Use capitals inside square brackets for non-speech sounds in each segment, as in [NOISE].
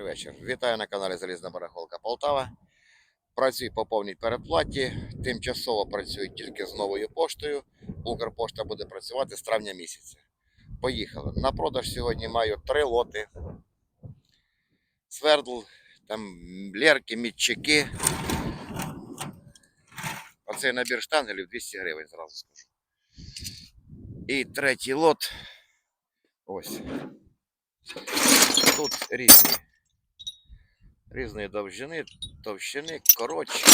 Добрий вечір. Вітаю на каналі Залізна Барахолка Полтава. Працюю по повній передплаті. Тимчасово працюю тільки з новою поштою. Укрпошта буде працювати з травня місяця. Поїхали. На продаж сьогодні маю три лоти. Свердл, там лерки, мітчики. Оцей набір штангелів 200 гривень, зразу скажу. І третій лот. Ось. Тут різні. Різної довжини, товщини, коротші.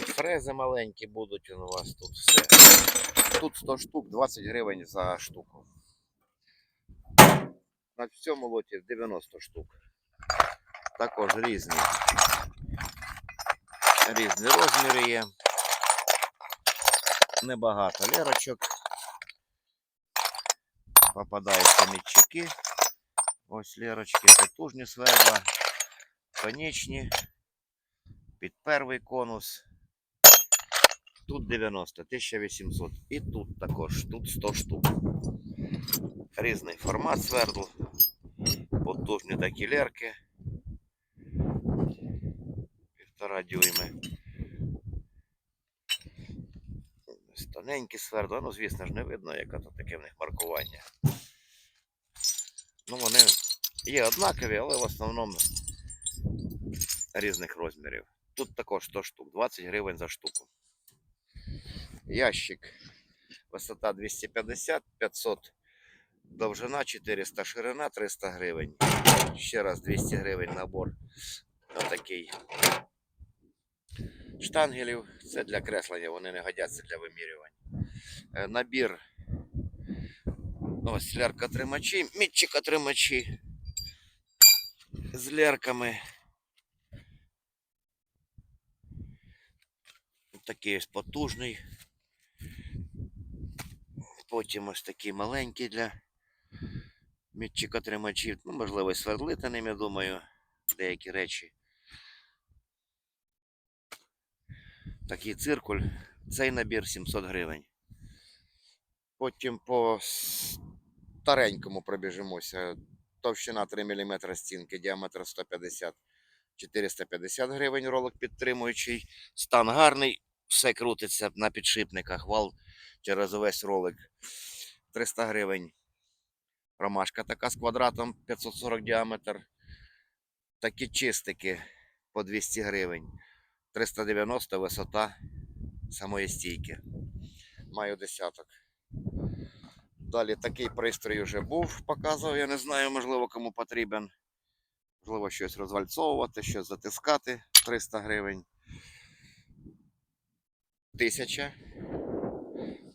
І фрези маленькі будуть у вас тут все. Тут 100 штук, 20 гривень за штуку. На цьому лоті 90 штук. Також різні. Різні розміри є. Небагато лірочок. Попадаються мітчики. Ось лірочки, потужні свердла, конечні, під перший конус. Тут 90, 1800. І тут також, тут 100 штук. Різний формат свердл. Потужні такі лерки. Півтора дюйми. Ось Тоненькі свердла, ну звісно ж не видно, яке то таке в них маркування. Ну вони є однакові, але в основному різних розмірів. Тут також 100 штук, 20 гривень за штуку. Ящик. Висота 250, 500, довжина 400, ширина 300 гривень. Ще раз 200 гривень набор. Отакий штангелів. Це для креслення, вони не годяться для вимірювань. Е, Набір. Ось лярка тримачі, мітчика тримачі з лярками. Такий ось потужний. Потім ось такий маленький для мітчика тримачів. Ну, можливо, свердлити ним, я думаю, деякі речі. Такий циркуль. Цей набір 700 гривень. Потім по старенькому пробіжимося. Товщина 3 мм стінки, діаметр 150 450 гривень ролик підтримуючий. Стан гарний, все крутиться на підшипниках, вал через увесь ролик 300 гривень. Ромашка така з квадратом 540 діаметр. Такі чистики по 200 гривень. 390 висота самої стійки. Маю десяток. Далі такий пристрій вже був, показував, я не знаю, можливо, кому потрібен. Можливо, щось розвальцовувати, щось затискати 300 гривень. Тисяча.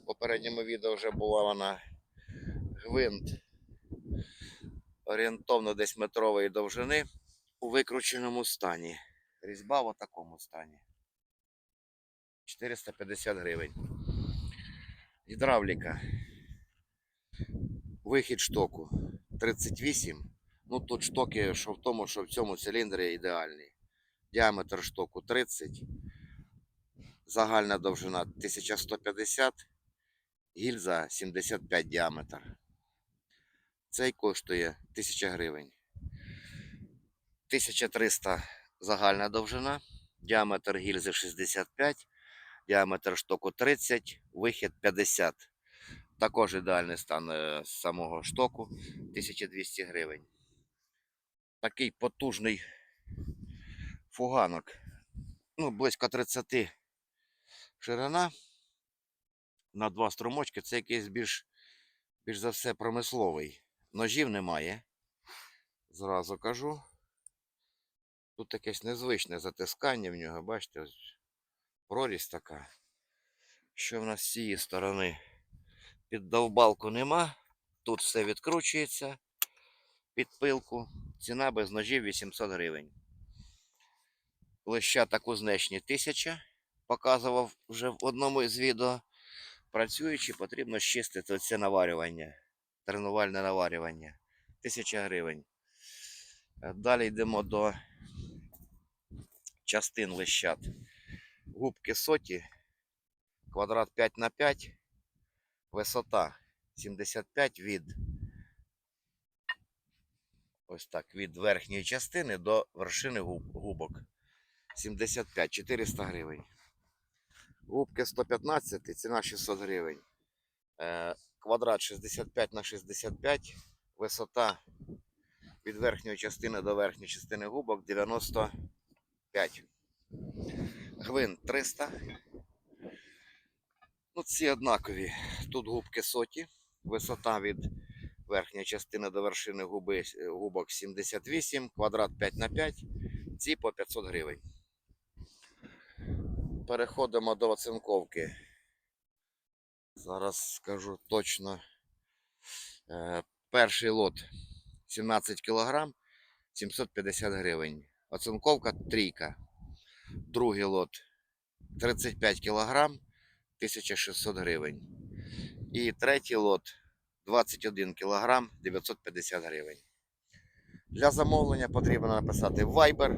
В попередньому відео вже була вона гвинт орієнтовно десь метрової довжини у викрученому стані. Різьба в такому стані. 450 гривень. Гідравліка. Вихід штоку 38. Ну тут штоки, що в тому, що в цьому циліндрі ідеальний. Діаметр штоку 30. Загальна довжина 1150. Гільза 75 діаметр. Цей коштує 1000 гривень. 1300 загальна довжина. Діаметр гільзи 65. Діаметр штоку 30, вихід 50. Також ідеальний стан е, самого штоку 1200 гривень. Такий потужний фуганок. Ну, близько 30 ширина. На два струмочки. Це якийсь більш, більш за все промисловий. Ножів немає. Зразу кажу. Тут якесь незвичне затискання в нього, бачите, ось прорізь така. Що в нас з цієї сторони? Під довбалку нема. Тут все відкручується під пилку. Ціна без ножів 800 гривень. Лещата кузнечні 1000. Показував вже в одному із відео. Працюючи, потрібно щистити оце наварювання. Тренувальне наварювання. 1000 гривень. Е, Далі йдемо до частин лещат. Губки соті, квадрат 5 на 5, висота 75 від ось так, від верхньої частини до вершини губ- губок. 75, 400 гривень. Губки 115, ціна 600 гривень. Е, Квадрат 65 на 65, висота від верхньої частини до верхньої частини губок 95. Гвинт 300. Ну, ці однакові. Тут губки соті. Висота від верхньої частини до вершини губи, губок 78, квадрат 5 на 5. Ці по 500 гривень. Переходимо до оцинковки. Зараз скажу точно. Е, перший лот 17 кг 750 гривень. Оцинковка трійка. Другий лот 35 кг 1600 гривень. І третій лот 21 кг 950 гривень. Для замовлення потрібно написати Viber,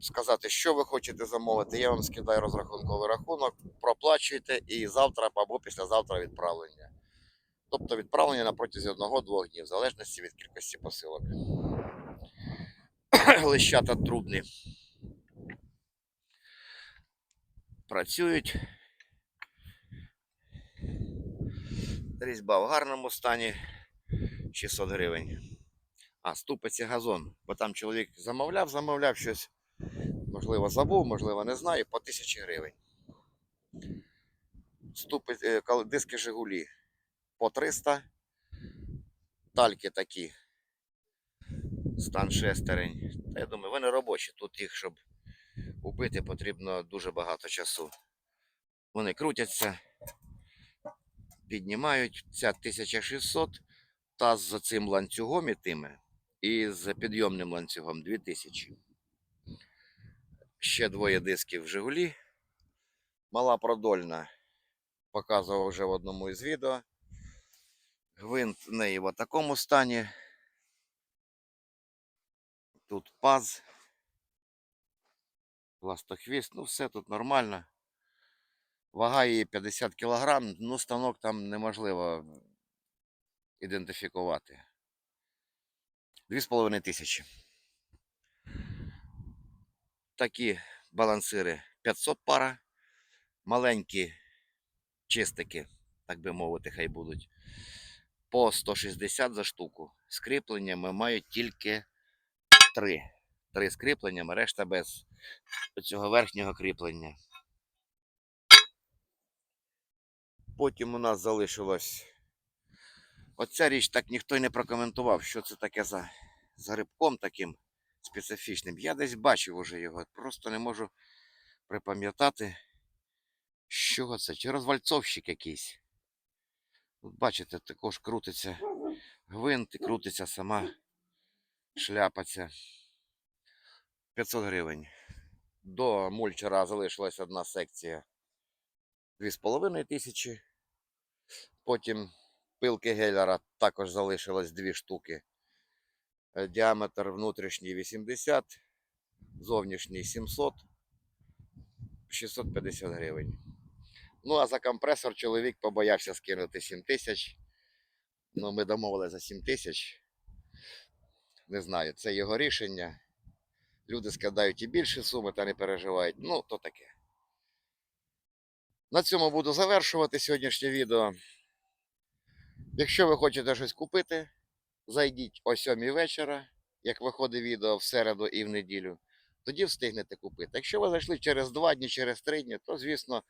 сказати, що ви хочете замовити. Я вам скидаю розрахунковий рахунок, проплачуєте і завтра або післязавтра відправлення. Тобто відправлення на протязі одного-двох днів, в залежності від кількості посилок. [CLEARS THROAT] Лищата трубні. Працюють. Різьба в гарному стані 600 гривень. А, ступиці газон. Бо там чоловік замовляв, замовляв щось. Можливо, забув, можливо, не знаю, по 1000 гривень. Ступи, е, диски Жигулі по 300. Тальки такі. Стан шестерень. Та я думаю, вони робочі. Тут їх, щоб убити, потрібно дуже багато часу. Вони крутяться, піднімають. Ця 1600 та з цим ланцюгом і тими, і з підйомним ланцюгом 2000. Ще двоє дисків в Жигулі. Мала продольна. Показував вже в одному із відео. Гвинт в неї в такому стані. Тут паз. Пластохвіст, ну все тут нормально. Вага її 50 кг, ну станок там неможливо ідентифікувати. 2,5 тисячі. Такі балансири 500 пара. Маленькі чистики, так би мовити, хай будуть. По 160 за штуку. З кріпленнями мають тільки 3. Три з кріпленнями, решта без цього верхнього кріплення. Потім у нас залишилось. Оця річ так ніхто й не прокоментував, що це таке за, за грибком таким специфічним. Я десь бачив уже його, просто не можу припам'ятати, що це, чи розвальцовщик якийсь. Бачите, також крутиться гвинт і крутиться сама шляпа ця. 500 гривень. До мульчера залишилась одна секція 2,5 тисячі. Потім пилки гелера також залишилось дві штуки. Е, Діаметр внутрішній 80, зовнішній 700, 650 гривень. Ну, а за компресор чоловік побоявся скинути 7 тисяч. Ну, ми домовили за 7 тисяч. Не знаю, це його рішення. Люди скидають і більше суми та не переживають. Ну, то таке. На цьому буду завершувати сьогоднішнє відео. Якщо ви хочете щось купити, зайдіть о 7 вечора, як виходить відео в середу і в неділю. Тоді встигнете купити. Якщо ви зайшли через 2 дні, через 3 дні, то, звісно,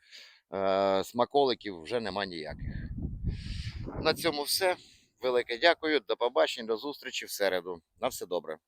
е- смаколиків вже нема ніяких. На цьому все. Велике дякую. До побачення, до зустрічі в середу. На все добре.